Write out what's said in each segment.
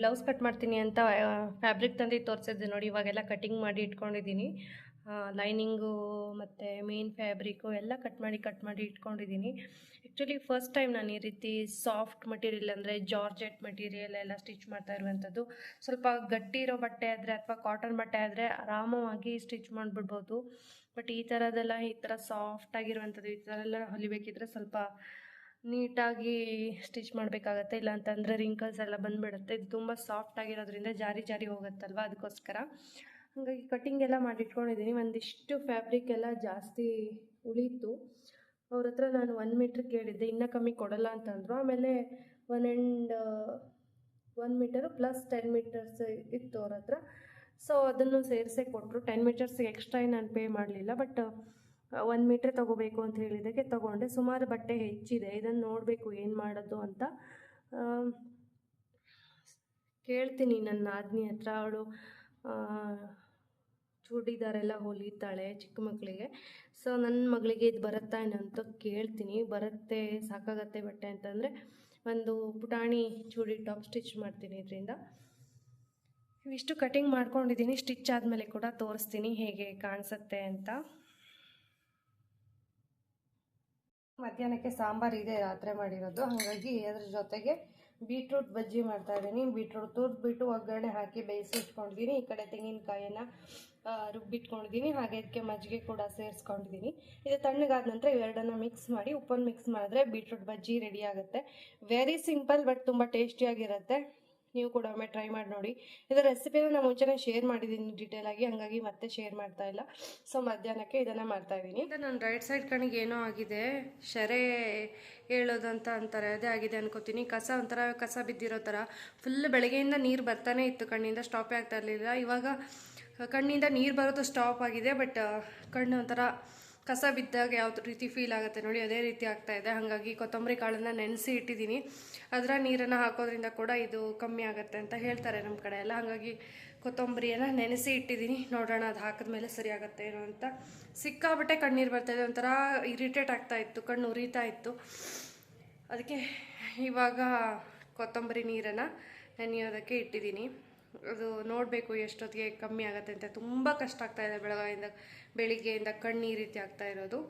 Blouse cut ಮಾಡ್ತೀನಿ ಅಂತ fabric ತಂದು ತೋರಿಸಿದ್ದೆ ನೋಡಿ, ಇವಾಗೆಲ್ಲ ಕಟಿಂಗ್ ಮಾಡಿ ಇಟ್ಕೊಂಡಿದ್ದೀನಿ. ಲೈನಿಂಗು ಮತ್ತು ಮೇನ್ ಫ್ಯಾಬ್ರಿಕ್ಕು ಎಲ್ಲ ಕಟ್ ಮಾಡಿ ಕಟ್ ಮಾಡಿ ಇಟ್ಕೊಂಡಿದ್ದೀನಿ. ಆ್ಯಕ್ಚುಲಿ ಫಸ್ಟ್ ಟೈಮ್ ನಾನು ಈ ರೀತಿ ಸಾಫ್ಟ್ ಮಟೀರಿಯಲ್ ಅಂದರೆ ಜಾರ್ಜೆಟ್ ಮಟೀರಿಯಲ್ ಎಲ್ಲ ಸ್ಟಿಚ್ ಮಾಡ್ತಾ ಇರುವಂಥದ್ದು. ಸ್ವಲ್ಪ ಗಟ್ಟಿ ಇರೋ ಬಟ್ಟೆ ಆದರೆ ಅಥವಾ ಕಾಟನ್ ಬಟ್ಟೆ ಆದರೆ ಆರಾಮವಾಗಿ ಸ್ಟಿಚ್ ಮಾಡಿಬಿಡ್ಬೋದು. ಬಟ್ ಈ ಥರದ್ದೆಲ್ಲ ಈ ಥರ ಸಾಫ್ಟ್ ಆಗಿರುವಂಥದ್ದು, ಈ ಥರ ಎಲ್ಲ ಹೊಲಿಬೇಕಿದ್ರೆ ಸ್ವಲ್ಪ ನೀಟಾಗಿ ಸ್ಟಿಚ್ ಮಾಡಬೇಕಾಗತ್ತೆ ಇಲ್ಲ ಅಂತಂದರೆ ರಿಂಕಲ್ಸ್ ಎಲ್ಲ ಬಂದುಬಿಡುತ್ತೆ. ಇದು ತುಂಬ ಸಾಫ್ಟ್ ಆಗಿರೋದ್ರಿಂದ ಜಾರಿ ಜಾರಿ ಹೋಗುತ್ತಲ್ವ ಅದಕ್ಕೋಸ್ಕರ. ಹಾಗಾಗಿ ಕಟ್ಟಿಂಗ್ ಎಲ್ಲ ಮಾಡಿಟ್ಕೊಂಡಿದ್ದೀನಿ. ಒಂದಿಷ್ಟು ಫ್ಯಾಬ್ರಿಕ್ ಎಲ್ಲ ಜಾಸ್ತಿ ಉಳೀತು. ಅವ್ರ ಹತ್ರ ನಾನು ಒನ್ ಮೀಟ್ರ್ ಕೇಳಿದ್ದೆ, ಇನ್ನೂ ಕಮ್ಮಿ ಕೊಡಲ್ಲ ಅಂತಂದರು. ಆಮೇಲೆ one and one metre plus ten metres ಇತ್ತು ಅವ್ರ ಹತ್ರ. ಸೊ ಅದನ್ನು ಸೇರಿಸೇ ಕೊಟ್ಟರು ಟೆನ್ ಮೀಟರ್ಸ್ಗೆ ಎಕ್ಸ್ಟ್ರಾ ನಾನು ಪೇ ಮಾಡಲಿಲ್ಲ ಬಟ್ ಒಂದು ಮೀಟ್ರ್ ತೊಗೋಬೇಕು ಅಂತ ಹೇಳಿದ್ದಕ್ಕೆ ತೊಗೊಂಡೆ. ಸುಮಾರು ಬಟ್ಟೆ ಹೆಚ್ಚಿದೆ. ಇದನ್ನು ನೋಡಬೇಕು ಏನು ಮಾಡೋದು ಅಂತ. ಕೇಳ್ತೀನಿ ನನ್ನ ನಾದಿನಿ ಹತ್ರ. ಅವಳು ಚೂಡಿದಾರೆಲ್ಲ ಹೊಲಿತಾಳೆ ಚಿಕ್ಕ ಮಕ್ಕಳಿಗೆ. ಸೊ ನನ್ನ ಮಗಳಿಗೆ ಇದು ಬರುತ್ತಾ ಅಂತ ಕೇಳ್ತೀನಿ. ಬರುತ್ತೆ, ಸಾಕಾಗತ್ತೆ ಬಟ್ಟೆ ಅಂತಂದರೆ ಒಂದು ಪುಟಾಣಿ ಚೂಡಿ ಟಾಪ್ ಸ್ಟಿಚ್ ಮಾಡ್ತೀನಿ ಇದರಿಂದ. ಇವಿಷ್ಟು ಕಟಿಂಗ್ ಮಾಡ್ಕೊಂಡಿದ್ದೀನಿ. ಸ್ಟಿಚ್ ಆದಮೇಲೆ ಕೂಡ ತೋರಿಸ್ತೀನಿ ಹೇಗೆ ಕಾಣಿಸುತ್ತೆ ಅಂತ. ಮಧ್ಯಾಹ್ನಕ್ಕೆ ಸಾಂಬಾರು ಇದೆ, ರಾತ್ರಿ ಮಾಡಿರೋದು. ಹಾಗಾಗಿ ಅದ್ರ ಜೊತೆಗೆ ಬೀಟ್ರೂಟ್ ಬಜ್ಜಿ ಮಾಡ್ತಾ ಇದ್ದೀನಿ. ಬೀಟ್ರೂಟ್ ತುರಿದ್ಬಿಟ್ಟು ಒಗ್ಗರಣೆ ಹಾಕಿ ಬೇಯಿಸಿ ಇಟ್ಕೊಂಡಿದ್ದೀನಿ. ಈ ಕಡೆ ತೆಂಗಿನಕಾಯಿನ ರುಬ್ಬಿಟ್ಕೊಂಡಿದ್ದೀನಿ. ಹಾಗೆ ಅದಕ್ಕೆ ಮಜ್ಜಿಗೆ ಕೂಡ ಸೇರಿಸ್ಕೊಂಡಿದ್ದೀನಿ. ಇದು ತಣ್ಣಗಾದ ನಂತರ ಇವೆರಡನ್ನ ಮಿಕ್ಸ್ ಮಾಡಿ, ಉಪ್ಪನ್ನು ಮಿಕ್ಸ್ ಮಾಡಿದ್ರೆ ಬೀಟ್ರೂಟ್ ಬಜ್ಜಿ ರೆಡಿ ಆಗುತ್ತೆ. ವೆರಿ ಸಿಂಪಲ್ ಬಟ್ ತುಂಬ ಟೇಸ್ಟಿಯಾಗಿರುತ್ತೆ ನೀವು ಕೂಡ ಒಮ್ಮೆ ಟ್ರೈ ಮಾಡಿ ನೋಡಿ. ಇದರ ರೆಸಿಪಿನ ನಾನು ಮುಂಚೆನೇ ಶೇರ್ ಮಾಡಿದ್ದೀನಿ ಡೀಟೇಲ್ ಆಗಿ, ಹಂಗಾಗಿ ಮತ್ತೆ ಶೇರ್ ಮಾಡ್ತಾ ಇಲ್ಲ. ಸೊ ಮಧ್ಯಾಹ್ನಕ್ಕೆ ಇದನ್ನು ಮಾಡ್ತಾ ಇದ್ದೀನಿ. ನನ್ನ ರೈಟ್ ಸೈಡ್ ಕಣಿಗೆ ಏನೋ ಆಗಿದೆ, ಶರೆ ಹೇಳೋದಂತ ಅಂತಾರೆ, ಅದೇ ಆಗಿದೆ ಅನ್ಕೋತೀನಿ. ಕಸ ಒಂಥರ ಕಸ ಬಿದ್ದಿರೋ ಥರ ಫುಲ್ ಬೆಳಗ್ಗೆಯಿಂದ ನೀರು ಬರ್ತಾನೆ ಇತ್ತು, ಕಣ್ಣಿಂದ ಸ್ಟಾಪೇ ಆಗ್ತಾ ಇರಲಿಲ್ಲ. ಇವಾಗ ಕಣ್ಣಿಂದ ನೀರು ಬರೋದು ಸ್ಟಾಪ್ ಆಗಿದೆ ಬಟ್ ಕಣ್ಣು ಒಂಥರ ಕಸ ಬಿದ್ದಾಗ ಯಾವ ರೀತಿ ಫೀಲ್ ಆಗುತ್ತೆ ನೋಡಿ, ಅದೇ ರೀತಿ ಆಗ್ತಾ ಇದೆ. ಹಾಗಾಗಿ ಕೊತ್ತಂಬರಿ ಕಾಳನ್ನು ನೆನೆಸಿ ಇಟ್ಟಿದ್ದೀನಿ. ಅದರ ನೀರನ್ನು ಹಾಕೋದ್ರಿಂದ ಕೂಡ ಇದು ಕಮ್ಮಿ ಆಗುತ್ತೆ ಅಂತ ಹೇಳ್ತಾರೆ ನಮ್ಮ ಕಡೆ ಎಲ್ಲ. ಹಾಗಾಗಿ ಕೊತ್ತಂಬರಿಯನ್ನು ನೆನೆಸಿ ಇಟ್ಟಿದ್ದೀನಿ. ನೋಡೋಣ ಅದು ಹಾಕಿದ್ಮೇಲೆ ಸರಿ ಆಗುತ್ತೆ ಏನೋ ಅಂತ. ಸಿಕ್ಕಾಬಟ್ಟೆ ಕಣ್ಣೀರು ಬರ್ತಾಯಿದೆ ಒಂಥರ ಇರಿಟೇಟ್ ಆಗ್ತಾ ಇತ್ತು. ಕಣ್ಣು ಉರಿತಾ ಇತ್ತು. ಅದಕ್ಕೆ ಇವಾಗ ಕೊತ್ತಂಬರಿ ನೀರನ್ನು ನೆನೆಯೋದಕ್ಕೆ ಇಟ್ಟಿದ್ದೀನಿ. ಅದು ನೋಡಬೇಕು ಎಷ್ಟೊತ್ತಿಗೆ ಕಮ್ಮಿ ಆಗುತ್ತೆ ಅಂತ. ತುಂಬ ಕಷ್ಟ ಆಗ್ತಾ ಇದೆ ಬೆಳಗಾವಿಂದ ಬೆಳಿಗ್ಗೆಯಿಂದ ಕಣ್ಣು ಈ ರೀತಿ ಆಗ್ತಾ ಇರೋದು.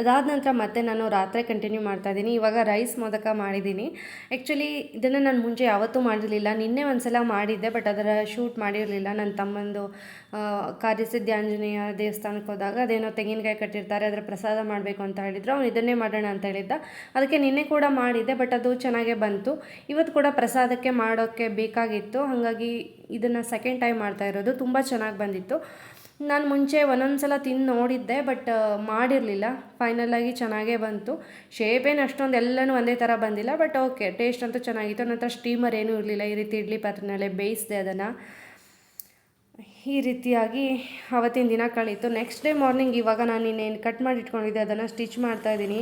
ಅದಾದ ನಂತರ ಮತ್ತೆ ನಾನು ರಾತ್ರಿ ಕಂಟಿನ್ಯೂ ಮಾಡ್ತಾ ಇದ್ದೀನಿ. ಇವಾಗ ರೈಸ್ ಮೋದಕ ಮಾಡಿದ್ದೀನಿ. ಆ್ಯಕ್ಚುಲಿ ಇದನ್ನು ನಾನು ಮುಂಚೆ ಯಾವತ್ತೂ ಮಾಡಿರಲಿಲ್ಲ. ನಿನ್ನೆ ಒಂದ್ಸಲ ಮಾಡಿದ್ದೆ ಬಟ್ ಅದರ ಶೂಟ್ ಮಾಡಿರಲಿಲ್ಲ. ನನ್ನ ತಮ್ಮಂದು ಕಾರ್ಯಸಿದ್ಧಿ ಆಂಜನೇಯ ದೇವಸ್ಥಾನಕ್ಕೆ ಹೋದಾಗ ಅದೇನೋ ತೆಂಗಿನಕಾಯಿ ಕಟ್ಟಿರ್ತಾರೆ, ಅದರ ಪ್ರಸಾದ ಮಾಡಬೇಕು ಅಂತ ಹೇಳಿದ್ರು. ಅವ್ನು ಇದನ್ನೇ ಮಾಡೋಣ ಅಂತ ಹೇಳಿದ್ದ. ಅದಕ್ಕೆ ನಿನ್ನೆ ಕೂಡ ಮಾಡಿದ್ದೆ ಬಟ್ ಅದು ಚೆನ್ನಾಗೇ ಬಂತು. ಇವತ್ತು ಕೂಡ ಪ್ರಸಾದಕ್ಕೆ ಮಾಡೋಕ್ಕೆ ಬೇಕಾಗಿತ್ತು. ಹಾಗಾಗಿ ಇದನ್ನು ಸೆಕೆಂಡ್ ಟೈಮ್ ಮಾಡ್ತಾ ಇರೋದು. ತುಂಬ ಚೆನ್ನಾಗಿ ಬಂದಿತ್ತು. ನಾನು ಮುಂಚೆ ಒಂದೊಂದು ಸಲ ತಿಂದು ನೋಡಿದ್ದೆ ಬಟ್ ಮಾಡಿರಲಿಲ್ಲ. ಫೈನಲಾಗಿ ಚೆನ್ನಾಗೇ ಬಂತು. ಶೇಪ್ ಏನು ಅಷ್ಟೊಂದು ಎಲ್ಲನೂ ಒಂದೇ ಥರ ಬಂದಿಲ್ಲ ಬಟ್ ಓಕೆ ಟೇಸ್ಟ್ ಅಂತೂ ಚೆನ್ನಾಗಿತ್ತು. ನಂತರ ಸ್ಟೀಮರ್ ಏನೂ ಇರಲಿಲ್ಲ. ಈ ರೀತಿ ಇಡ್ಲಿ ಪಾತ್ರೆನಲ್ಲೇ ಬೇಯಿಸಿದೆ ಅದನ್ನು. ಈ ರೀತಿಯಾಗಿ ಅವತ್ತಿನ ದಿನ ಕಳೀತು. ನೆಕ್ಸ್ಟ್ ಡೇ ಮಾರ್ನಿಂಗ್ ಇವಾಗ ನಾನು ಇನ್ನೇನು ಕಟ್ ಮಾಡಿ ಇಟ್ಕೊಂಡಿದ್ದೆ ಅದನ್ನು ಸ್ಟಿಚ್ ಮಾಡ್ತಾಯಿದ್ದೀನಿ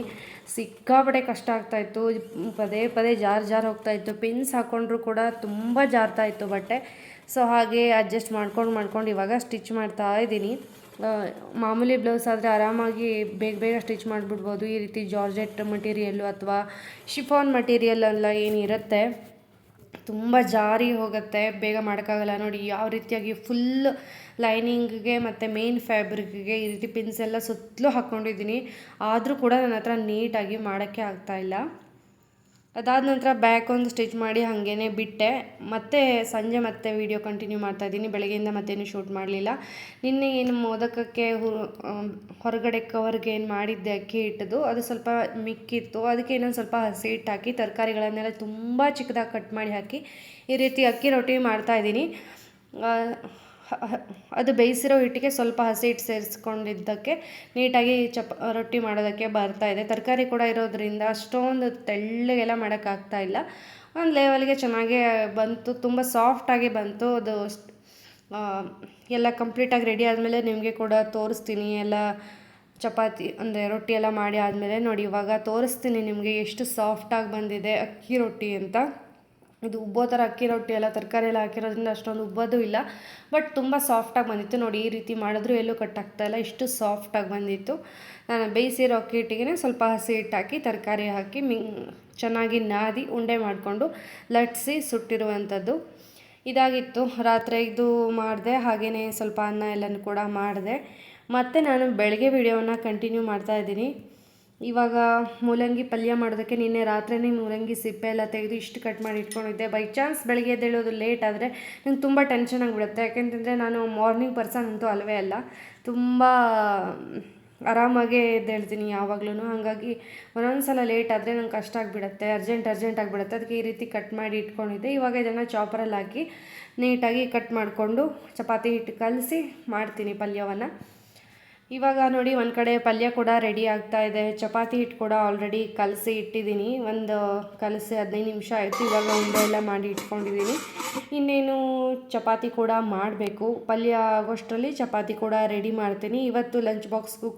ಸಿಕ್ಕಾಪಟ್ಟೆ ಕಷ್ಟ ಆಗ್ತಾಯಿತ್ತು ಪದೇ ಪದೇ ಜಾರ್ ಜಾರ್ ಹೋಗ್ತಾಯಿತ್ತು ಪಿನ್ಸ್ ಹಾಕ್ಕೊಂಡ್ರು ಕೂಡ ತುಂಬ ಜಾರ್ತಾ ಇತ್ತು ಬಟ್ಟೆ. ಸೊ ಹಾಗೆ ಅಡ್ಜಸ್ಟ್ ಮಾಡ್ಕೊಂಡು ಮಾಡ್ಕೊಂಡು ಇವಾಗ ಸ್ಟಿಚ್ ಮಾಡ್ತಾ ಇದ್ದೀನಿ. ಮಾಮೂಲಿ ಬ್ಲೌಸ್ ಆದರೆ ಆರಾಮಾಗಿ ಬೇಗ ಬೇಗ ಸ್ಟಿಚ್ ಮಾಡಿಬಿಡ್ಬೋದು. ಈ ರೀತಿ ಜಾರ್ಜೆಟ್ ಮಟೀರಿಯಲ್ಲು ಅಥವಾ ಶಿಫಾನ್ ಮಟೀರಿಯಲ್ ಎಲ್ಲ ಏನಿರುತ್ತೆ. ತುಂಬ ಜಾರಿ ಹೋಗುತ್ತೆ, ಬೇಗ ಮಾಡೋಕ್ಕಾಗಲ್ಲ. ನೋಡಿ, ಯಾವ ರೀತಿಯಾಗಿ ಫುಲ್ ಲೈನಿಂಗ್ಗೆ ಮತ್ತು ಮೇನ್ ಫ್ಯಾಬ್ರಿಕ್ಗೆ ಈ ರೀತಿ ಪಿನ್ಸ್ ಎಲ್ಲ ಸುತ್ತಲೂ ಹಾಕ್ಕೊಂಡಿದ್ದೀನಿ ಆದರೂ ಕೂಡ ನನ್ನ ಹತ್ರ ನೀಟಾಗಿ ಮಾಡೋಕ್ಕೆ ಆಗ್ತಾಯಿಲ್ಲ ಅದಾದ ನಂತರ ಬ್ಯಾಕ್ ಒಂದು ಸ್ಟಿಚ್ ಮಾಡಿ ಹಾಗೇ ಬಿಟ್ಟೆ. ಮತ್ತೆ ಸಂಜೆ ಮತ್ತೆ ವಿಡಿಯೋ ಕಂಟಿನ್ಯೂ ಮಾಡ್ತಾ ಇದ್ದೀನಿ. ಬೆಳಗ್ಗೆಯಿಂದ ಮತ್ತೇನು ಶೂಟ್ ಮಾಡಲಿಲ್ಲ. ನಿನ್ನೆ ಏನು ಮೋದಕಕ್ಕೆ ಹೊರಗಡೆ ಕವರ್ಗೆ ಏನು ಮಾಡಿದ್ದೆ ಅಕ್ಕಿ ಇಟ್ಟದು ಅದು ಸ್ವಲ್ಪ ಮಿಕ್ಕಿತ್ತು. ಅದಕ್ಕೆ ಇನ್ನೊಂದು ಸ್ವಲ್ಪ ಹಸಿ ಹಿಟ್ಟು ಹಾಕಿ, ತರಕಾರಿಗಳನ್ನೆಲ್ಲ ತುಂಬ ಚಿಕ್ಕದಾಗಿ ಕಟ್ ಮಾಡಿ ಹಾಕಿ, ಈ ರೀತಿ ಅಕ್ಕಿ ರೊಟ್ಟಿ ಮಾಡ್ತಾ ಹ- ಅದು ಬೇಯಿಸಿರೋ ಹಿಟ್ಟಿಗೆ ಸ್ವಲ್ಪ ಹಸಿ ಹಿಟ್ಟು ಸೇರಿಸ್ಕೊಂಡಿದ್ದಕ್ಕೆ ನೀಟಾಗಿ ಚಪ ರೊಟ್ಟಿ ಮಾಡೋದಕ್ಕೆ ಬರ್ತಾ ಇದೆ. ತರಕಾರಿ ಕೂಡ ಇರೋದ್ರಿಂದ ಅಷ್ಟೊಂದು ತೆಳ್ಳಗೆಲ್ಲ ಮಾಡೋಕ್ಕಾಗ್ತಾ ಇಲ್ಲ. ಒಂದು ಲೆವೆಲ್ಗೆ ಚೆನ್ನಾಗೇ ಬಂತು, ತುಂಬ ಸಾಫ್ಟಾಗಿ ಬಂತು. ಅದು ಎಲ್ಲ ಕಂಪ್ಲೀಟಾಗಿ ರೆಡಿ ಆದಮೇಲೆ ನಿಮಗೆ ಕೂಡ ತೋರಿಸ್ತೀನಿ. ಎಲ್ಲ ಚಪಾತಿ, ಅಂದರೆ ರೊಟ್ಟಿ ಎಲ್ಲ ಮಾಡಿ ಆದಮೇಲೆ ನೋಡಿ, ಇವಾಗ ತೋರಿಸ್ತೀನಿ ನಿಮಗೆ ಎಷ್ಟು ಸಾಫ್ಟಾಗಿ ಬಂದಿದೆ ಅಕ್ಕಿ ರೊಟ್ಟಿ ಅಂತ. ಇದು ಉಬ್ಬೋ ಥರ ಅಕ್ಕಿ ರೊಟ್ಟಿ ಎಲ್ಲ, ತರಕಾರಿ ಎಲ್ಲ ಹಾಕಿರೋದ್ರಿಂದ ಅಷ್ಟೊಂದು ಉಬ್ಬೋದು ಇಲ್ಲ. ಬಟ್ ತುಂಬ ಸಾಫ್ಟಾಗಿ ಬಂದಿತ್ತು. ನೋಡಿ, ಈ ರೀತಿ ಮಾಡಿದ್ರು ಎಲ್ಲೂ ಕಟ್ ಇಲ್ಲ. ಇಷ್ಟು ಸಾಫ್ಟಾಗಿ ಬಂದಿತ್ತು. ನಾನು ಬೇಯಿಸಿರೋ ಅಕ್ಕಿ ಹಿಟ್ಟಿಗೆ ಸ್ವಲ್ಪ ಹಸಿ ಹಿಟ್ಟು ಹಾಕಿ ತರಕಾರಿ ಹಾಕಿ ಮಿ ಚೆನ್ನಾಗಿ ನಾದಿ ಉಂಡೆ ಮಾಡಿಕೊಂಡು ಲಟ್ಸಿ ಸುಟ್ಟಿರುವಂಥದ್ದು. ಇದಾಗಿತ್ತು. ರಾತ್ರಿ ಇದು ಮಾಡಿದೆ. ಹಾಗೆಯೇ ಸ್ವಲ್ಪ ಅನ್ನ ಎಲ್ಲನೂ ಕೂಡ ಮಾಡಿದೆ. ಮತ್ತು ನಾನು ಬೆಳಗ್ಗೆ ವೀಡಿಯೋವನ್ನು ಕಂಟಿನ್ಯೂ ಮಾಡ್ತಾ ಇದ್ದೀನಿ. ಇವಾಗ ಮೂಲಂಗಿ ಪಲ್ಯ ಮಾಡೋದಕ್ಕೆ ನಿನ್ನೆ ರಾತ್ರಿನೇ ಮೂಲಂಗಿ ಸಿಪ್ಪೆ ಎಲ್ಲ ತೆಗೆದು ಇಷ್ಟು ಕಟ್ ಮಾಡಿ ಇಟ್ಕೊಂಡಿದ್ದೆ. ಬೈ ಚಾನ್ಸ್ ಬೆಳಗ್ಗೆ ಎದ್ದೇಳೋದು ಲೇಟ್ ಆದರೆ ನಂಗೆ ತುಂಬ ಟೆನ್ಷನ್ ಆಗಿಬಿಡುತ್ತೆ. ಯಾಕೆಂತಂದರೆ ನಾನು ಮಾರ್ನಿಂಗ್ ಪರ್ಸನ್ ಅಂತೂ ಅಲ್ಲವೇ ಅಲ್ಲ. ತುಂಬ ಆರಾಮಾಗೇ ಎದ್ದೇಳ್ತೀನಿ ಯಾವಾಗ್ಲೂ ಹಾಗಾಗಿ ಒಂದೊಂದು ಸಲ ಲೇಟ್ ಆದರೆ ನಂಗೆ ಕಷ್ಟ ಆಗಿಬಿಡುತ್ತೆ. ಅರ್ಜೆಂಟ್ ಅರ್ಜೆಂಟ್ ಆಗಿಬಿಡುತ್ತೆ. ಅದಕ್ಕೆ ಈ ರೀತಿ ಕಟ್ ಮಾಡಿ ಇಟ್ಕೊಂಡಿದ್ದೆ. ಇವಾಗ ಇದನ್ನು ಚಾಪರಲ್ಲಿ ಹಾಕಿ ನೀಟಾಗಿ ಕಟ್ ಮಾಡಿಕೊಂಡು ಚಪಾತಿ ಹಿಟ್ಟು ಕಲಸಿ ಮಾಡ್ತೀನಿ ಪಲ್ಯವನ್ನು. ಇವಾಗ ನೋಡಿ ಒಂದು ಕಡೆ ಪಲ್ಯ ಕೂಡ ರೆಡಿ ಆಗ್ತಾ ಇದೆ. ಚಪಾತಿ ಹಿಟ್ಟು ಕೂಡ ಆಲ್ರೆಡಿ ಕಲಸಿ ಇಟ್ಟಿದ್ದೀನಿ. ಒಂದು ಕಲಸಿ ಹದಿನೈದು ನಿಮಿಷ ಆಯಿತು. ಇವಾಗ ಉಂಡೆ ಎಲ್ಲ ಮಾಡಿ ಇಟ್ಕೊಂಡಿದ್ದೀನಿ. ಇನ್ನೇನು ಚಪಾತಿ ಕೂಡ ಮಾಡಬೇಕು. ಪಲ್ಯ ಆಗೋಷ್ಟರಲ್ಲಿ ಚಪಾತಿ ಕೂಡ ರೆಡಿ ಮಾಡ್ತೀನಿ. ಇವತ್ತು ಲಂಚ್ ಬಾಕ್ಸ್ಗೂ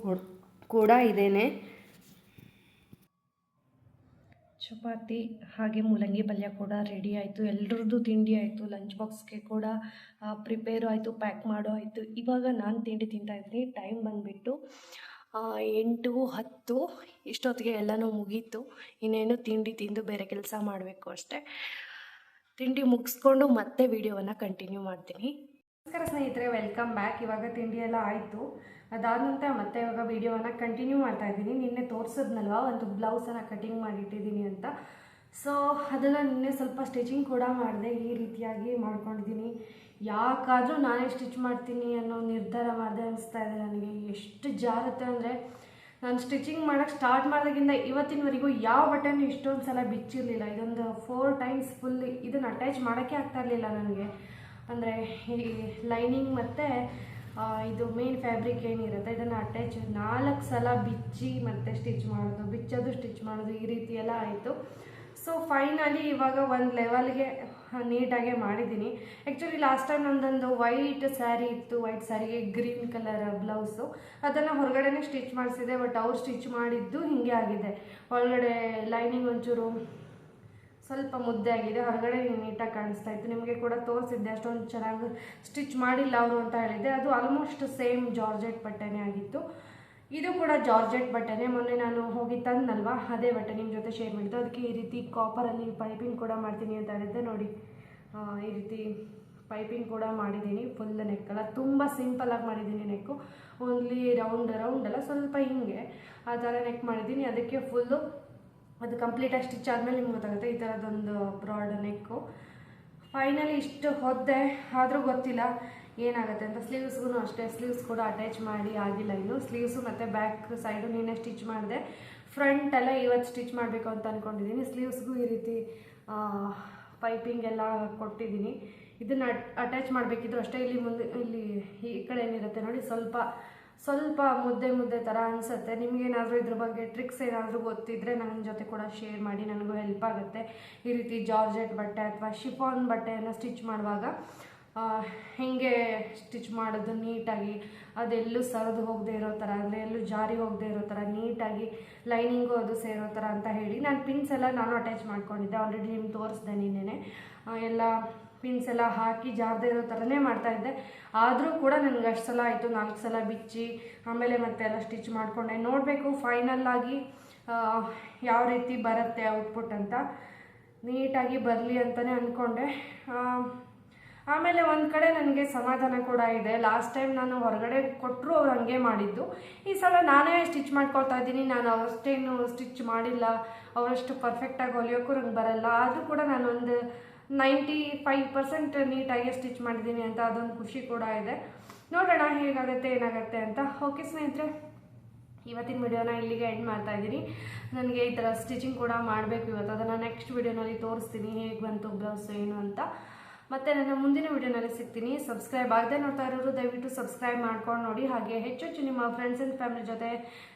ಕೂಡ ಇದೇನೆ. ಚಪಾತಿ ಹಾಗೆ ಮೂಲಂಗಿ ಪಲ್ಯ ಕೂಡ ರೆಡಿ ಆಯಿತು. ಎಲ್ರದ್ದು ತಿಂಡಿ ಆಯಿತು ಲಂಚ್ ಬಾಕ್ಸ್ಗೆ ಕೂಡ ಪ್ರಿಪೇರು ಆಯಿತು ಪ್ಯಾಕ್ ಮಾಡೋ ಆಯಿತು. ಇವಾಗ ನಾನು ತಿಂಡಿ ತಿಂತಾ ಇದ್ದೀನಿ. ಟೈಮ್ ಬಂದುಬಿಟ್ಟು ಎಂಟು ಹತ್ತು ಇಷ್ಟೊತ್ತಿಗೆ ಎಲ್ಲನೂ ಮುಗೀತು. ಇನ್ನೇನು ತಿಂಡಿ ತಿಂದು ಬೇರೆ ಕೆಲಸ ಮಾಡಬೇಕು ಅಷ್ಟೇ. ತಿಂಡಿ ಮುಗಿಸ್ಕೊಂಡು ಮತ್ತೆ ವಿಡಿಯೋವನ್ನು ಕಂಟಿನ್ಯೂ ಮಾಡ್ತೀನಿ. ನಮಸ್ಕಾರ ಸ್ನೇಹಿತರೆ ವೆಲ್ಕಮ್ ಬ್ಯಾಕ್ ಇವಾಗ ತಿಂಡಿ ಎಲ್ಲ ಆಯಿತು. ಅದಾದ ನಂತರ ಮತ್ತೆ ಇವಾಗ ವಿಡಿಯೋವನ್ನು ಕಂಟಿನ್ಯೂ ಮಾಡ್ತಾ ಇದ್ದೀನಿ. ನಿನ್ನೆ ತೋರಿಸಿದ್ನಲ್ವ? ಒಂದು ಬ್ಲೌಸನ್ನು ಕಟಿಂಗ್ ಮಾಡಿಟ್ಟಿದ್ದೀನಿ ಅಂತ. ಸೊ ಅದನ್ನು ನಿನ್ನೆ ಸ್ವಲ್ಪ ಸ್ಟಿಚಿಂಗ್ ಕೂಡ ಮಾಡಿದೆ. ಈ ರೀತಿಯಾಗಿ ಮಾಡ್ಕೊಂಡಿದ್ದೀನಿ. ಯಾಕಾದರೂ ನಾನೇ ಸ್ಟಿಚ್ ಮಾಡ್ತೀನಿ ಅನ್ನೋ ನಿರ್ಧಾರ ಮಾಡಿದೆ ಅನಿಸ್ತಾ ಇದೆ ನನಗೆ. ಎಷ್ಟು ಜಾರುತ್ತೆ ಅಂದರೆ, ನಾನು ಸ್ಟಿಚಿಂಗ್ ಮಾಡೋಕ್ಕೆ ಸ್ಟಾರ್ಟ್ ಮಾಡಿದಾಗಿಂದ ಇವತ್ತಿನವರೆಗೂ ಯಾವ ಬಟನ್ ಇಷ್ಟೊಂದು ಸಲ ಬಿಚ್ಚಿರಲಿಲ್ಲ. ಇದೊಂದು ಫೋರ್ ಟೈಮ್ಸ್ ಫುಲ್ ಇದನ್ನು ಅಟ್ಯಾಚ್ ಮಾಡೋಕ್ಕೆ ಆಗ್ತಾ ಇರಲಿಲ್ಲ ನನಗೆ. ಅಂದರೆ ಈ ಲೈನಿಂಗ್ ಮತ್ತು ಇದು ಮೇನ್ ಫ್ಯಾಬ್ರಿಕ್ ಏನಿರುತ್ತೆ, ಇದನ್ನು ಅಟ್ಯಾಚ್ ನಾಲ್ಕು ಸಲ ಬಿಚ್ಚಿ ಮತ್ತು ಸ್ಟಿಚ್ ಮಾಡೋದು, ಬಿಚ್ಚೋದು ಸ್ಟಿಚ್ ಮಾಡೋದು, ಈ ರೀತಿ ಎಲ್ಲ ಆಯಿತು. ಸೊ ಫೈನಲಿ ಇವಾಗ ಒಂದು ಲೆವೆಲ್ಗೆ ನೀಟಾಗೆ ಮಾಡಿದ್ದೀನಿ ಆ್ಯಕ್ಚುಲಿ ಲಾಸ್ಟ್ ಟೈಮ್ ನಂದೊಂದು ವೈಟ್ ಸ್ಯಾರಿ ಇತ್ತು ವೈಟ್ ಸ್ಯಾರಿಗೆ ಗ್ರೀನ್ ಕಲರ್ ಬ್ಲೌಸು ಅದನ್ನು ಹೊರಗಡೆನೆ ಸ್ಟಿಚ್ ಮಾಡಿಸಿದೆ ಬಟ್ ಅವ್ರು ಸ್ಟಿಚ್ ಮಾಡಿದ್ದು ಹೀಗೆ ಆಗಿದೆ. ಒಳಗಡೆ ಲೈನಿಂಗ್ ಒಂಚೂರು ಸ್ವಲ್ಪ ಮುದ್ದೆ ಆಗಿದೆ. ಹೊರಗಡೆ ನೀಟಾಗಿ ಕಾಣಿಸ್ತಾ ಇತ್ತು. ನಿಮಗೆ ಕೂಡ ತೋರಿಸಿದ್ದೆ. ಅಷ್ಟೊಂದು ಚೆನ್ನಾಗಿ ಸ್ಟಿಚ್ ಮಾಡಿಲ್ಲ ಅವರು ಅಂತ ಹೇಳಿದ್ದೆ. ಅದು ಆಲ್ಮೋಸ್ಟ್ ಸೇಮ್ ಜಾರ್ಜೆಟ್ ಬಟ್ಟೆನೇ ಆಗಿತ್ತು. ಇದು ಕೂಡ ಜಾರ್ಜೆಟ್ ಬಟ್ಟೆನೇ. ಮೊನ್ನೆ ನಾನು ಹೋಗಿ ತಂದಲ್ವ ಅದೇ ಬಟ್ಟೆ ನಿಮ್ಮ ಜೊತೆ ಶೇರ್ ಮಾಡಿದ್ದು. ಅದಕ್ಕೆ ಈ ರೀತಿ ಕಾಪರಲ್ಲಿ ಪೈಪಿಂಗ್ ಕೂಡ ಮಾಡ್ತೀನಿ ಅಂತ ಹೇಳಿದ್ದೆ. ನೋಡಿ ಈ ರೀತಿ ಪೈಪಿಂಗ್ ಕೂಡ ಮಾಡಿದ್ದೀನಿ. ಫುಲ್ ನೆಕ್ಕಲ್ಲ ತುಂಬ ಸಿಂಪಲಾಗಿ ಮಾಡಿದ್ದೀನಿ ನೆಕ್ಕು ಓನ್ಲಿ ರೌಂಡ್ ರೌಂಡ್ ಅಲ್ಲ. ಸ್ವಲ್ಪ ಹಿಂಗೆ ಆ ಥರ ನೆಕ್ ಮಾಡಿದ್ದೀನಿ. ಅದಕ್ಕೆ ಫುಲ್ಲು ಅದು ಕಂಪ್ಲೀಟಾಗಿ ಸ್ಟಿಚ್ ಆದಮೇಲೆ ನಿಮ್ಗೆ ಗೊತ್ತಾಗುತ್ತೆ, ಈ ಥರದೊಂದು ಬ್ರಾಡ್ ನೆಕ್ಕು ಫೈನಲಿ ಇಷ್ಟು ಹೊದ್ದೆ, ಆದರೂ ಗೊತ್ತಿಲ್ಲ ಏನಾಗುತ್ತೆ ಅಂತ. ಸ್ಲೀವ್ಸ್ಗೂ ಅಷ್ಟೇ ಸ್ಲೀವ್ಸ್ ಕೂಡ ಅಟ್ಯಾಚ್ ಮಾಡಿ ಆಗಿಲ್ಲ ಇನ್ನು. ಸ್ಲೀವ್ಸು ಮತ್ತು ಬ್ಯಾಕ್ ಸೈಡು ನೀನೇ ಸ್ಟಿಚ್ ಮಾಡಿದೆ. ಫ್ರಂಟ್ ಎಲ್ಲ ಇವತ್ತು ಸ್ಟಿಚ್ ಮಾಡಬೇಕು ಅಂತ ಅಂದ್ಕೊಂಡಿದ್ದೀನಿ ಸ್ಲೀವ್ಸ್ಗೂ ಈ ರೀತಿ ಪೈಪಿಂಗ್ ಎಲ್ಲ ಕೊಟ್ಟಿದ್ದೀನಿ ಇದನ್ನು ಅಟ್ಯಾಚ್ ಮಾಡಬೇಕಿದ್ರು ಅಷ್ಟೇ. ಇಲ್ಲಿ ಮುಂದೆ, ಇಲ್ಲಿ ಈ ಕಡೆ ಏನಿರುತ್ತೆ ನೋಡಿ, ಸ್ವಲ್ಪ ಸ್ವಲ್ಪ ಮುದ್ದೆ ಮುದ್ದೆ ಥರ ಅನಿಸುತ್ತೆ. ನಿಮಗೇನಾದರೂ ಇದ್ರ ಬಗ್ಗೆ ಟ್ರಿಕ್ಸ್ ಏನಾದರೂ ಗೊತ್ತಿದ್ದರೆ ನನ್ನ ಜೊತೆ ಕೂಡ ಶೇರ್ ಮಾಡಿ, ನನಗೂ ಹೆಲ್ಪ್ ಆಗುತ್ತೆ. ಈ ರೀತಿ ಜಾರ್ಜೆಟ್ ಬಟ್ಟೆ ಅಥವಾ ಶಿಫಾನ್ ಬಟ್ಟೆಯನ್ನು ಸ್ಟಿಚ್ ಮಾಡುವಾಗ ಹೇಗೆ ಸ್ಟಿಚ್ ಮಾಡೋದು ನೀಟಾಗಿ, ಅದೆಲ್ಲೂ ಸರಿದು ಹೋಗದೆ ಇರೋ ಥರ ಅಂದರೆ ಎಲ್ಲೂ ಜಾರಿ ಹೋಗದೆ ಇರೋ ಥರ ನೀಟಾಗಿ ಲೈನಿಂಗು ಅದು ಸೇರೋ ಥರ ಅಂತ ಹೇಳಿ, ನಾನು ಪಿನ್ಸ್ ಎಲ್ಲ ನಾನು ಅಟ್ಯಾಚ್ ಮಾಡ್ಕೊಂಡಿದ್ದೆ. ಆಲ್ರೆಡಿ ನಿಮ್ಗೆ ತೋರಿಸ್ದೆ ನಿನ್ನೆ ಎಲ್ಲ ಪಿನ್ಸ್ ಎಲ್ಲ ಹಾಕಿ ಜಾರದೇ ಇರೋ ಥರನೇ ಮಾಡ್ತಾಯಿದ್ದೆ ಆದರೂ ಕೂಡ ನನಗೆ ಅಷ್ಟು ಸಲ ಆಯಿತು, ನಾಲ್ಕು ಸಲ ಬಿಚ್ಚಿ, ಆಮೇಲೆ ಮತ್ತೆ ಎಲ್ಲ ಸ್ಟಿಚ್ ಮಾಡಿಕೊಂಡೆ. ನೋಡಬೇಕು ಫೈನಲ್ಲಾಗಿ ಯಾವ ರೀತಿ ಬರುತ್ತೆ ಔಟ್ಪುಟ್ ಅಂತ. ನೀಟಾಗಿ ಬರಲಿ ಅಂತಲೇ ಅಂದ್ಕೊಂಡೆ ಆಮೇಲೆ ಒಂದು ಕಡೆ ನನಗೆ ಸಮಾಧಾನ ಕೂಡ ಇದೆ. ಲಾಸ್ಟ್ ಟೈಮ್ ನಾನು ಹೊರಗಡೆ ಕೊಟ್ಟರು ಅವ್ರು ಹಂಗೆ ಮಾಡಿದ್ದು. ಈ ಸಲ ನಾನೇ ಸ್ಟಿಚ್ ಮಾಡ್ಕೊಳ್ತಾ ಇದ್ದೀನಿ. ನಾನು ಅವಷ್ಟೇನು ಸ್ಟಿಚ್ ಮಾಡಿಲ್ಲ. ಅವರಷ್ಟು ಪರ್ಫೆಕ್ಟಾಗಿ ಹೊಲಿಯೋಕ್ಕೂ ನಂಗೆ ಬರಲ್ಲ. ಆದರೂ ಕೂಡ ನಾನೊಂದು ನೈಂಟಿ ಫೈವ್ ಪರ್ಸೆಂಟ್ ನೀಟಾಗಿ ಸ್ಟಿಚ್ ಮಾಡಿದ್ದೀನಿ ಅಂತ ಅದೊಂದು ಖುಷಿ ಕೂಡ ಇದೆ. ನೋಡೋಣ ಹೇಗಾಗುತ್ತೆ, ಏನಾಗುತ್ತೆ ಅಂತ. ಓಕೆ ಸ್ನೇಹಿತರೆ, ಇವತ್ತಿನ ವಿಡಿಯೋನ ಇಲ್ಲಿಗೆ ಎಂಡ್ ಮಾಡ್ತಾ ಇದ್ದೀನಿ. ನನಗೆ ಈ ಥರ ಸ್ಟಿಚಿಂಗ್ ಕೂಡ ಮಾಡಬೇಕು ಇವತ್ತು. ಅದನ್ನು ನೆಕ್ಸ್ಟ್ ವಿಡಿಯೋನಲ್ಲಿ ತೋರಿಸ್ತೀನಿ, ಹೇಗೆ ಬಂತು ಬ್ಲೌಸ್, ಏನು ಅಂತ. ಮತ್ತು ನನ್ನ ಮುಂದಿನ ವಿಡಿಯೋನಲ್ಲಿ ಸಿಗ್ತೀನಿ. ಸಬ್ಸ್ಕ್ರೈಬ್ ಆಗದೆ ನೋಡ್ತಾ ಇರೋರು ದಯವಿಟ್ಟು ಸಬ್ಸ್ಕ್ರೈಬ್ ಮಾಡ್ಕೊಂಡು ನೋಡಿ. ಹಾಗೆ ಹೆಚ್ಚು ಹೆಚ್ಚು ನಿಮ್ಮ ಫ್ರೆಂಡ್ಸ್ ಆ್ಯಂಡ್ ಫ್ಯಾಮಿಲಿ ಜೊತೆ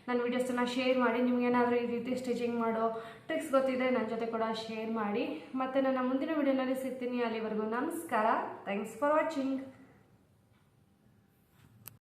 ನನ್ನ ವೀಡಿಯೋಸನ್ನ ಶೇರ್ ಮಾಡಿ. ನಿಮಗೇನಾದರೂ ಈ ರೀತಿ ಸ್ಟಿಚಿಂಗ್ ಮಾಡೋ ಟ್ರಿಕ್ಸ್ ಗೊತ್ತಿದೆ ನನ್ನ ಜೊತೆ ಕೂಡ ಶೇರ್ ಮಾಡಿ. ಮತ್ತು ನನ್ನ ಮುಂದಿನ ವಿಡಿಯೋನಲ್ಲಿ ಸಿಗ್ತೀನಿ. ಅಲ್ಲಿವರೆಗೂ ನಮಸ್ಕಾರ. Thanks for watching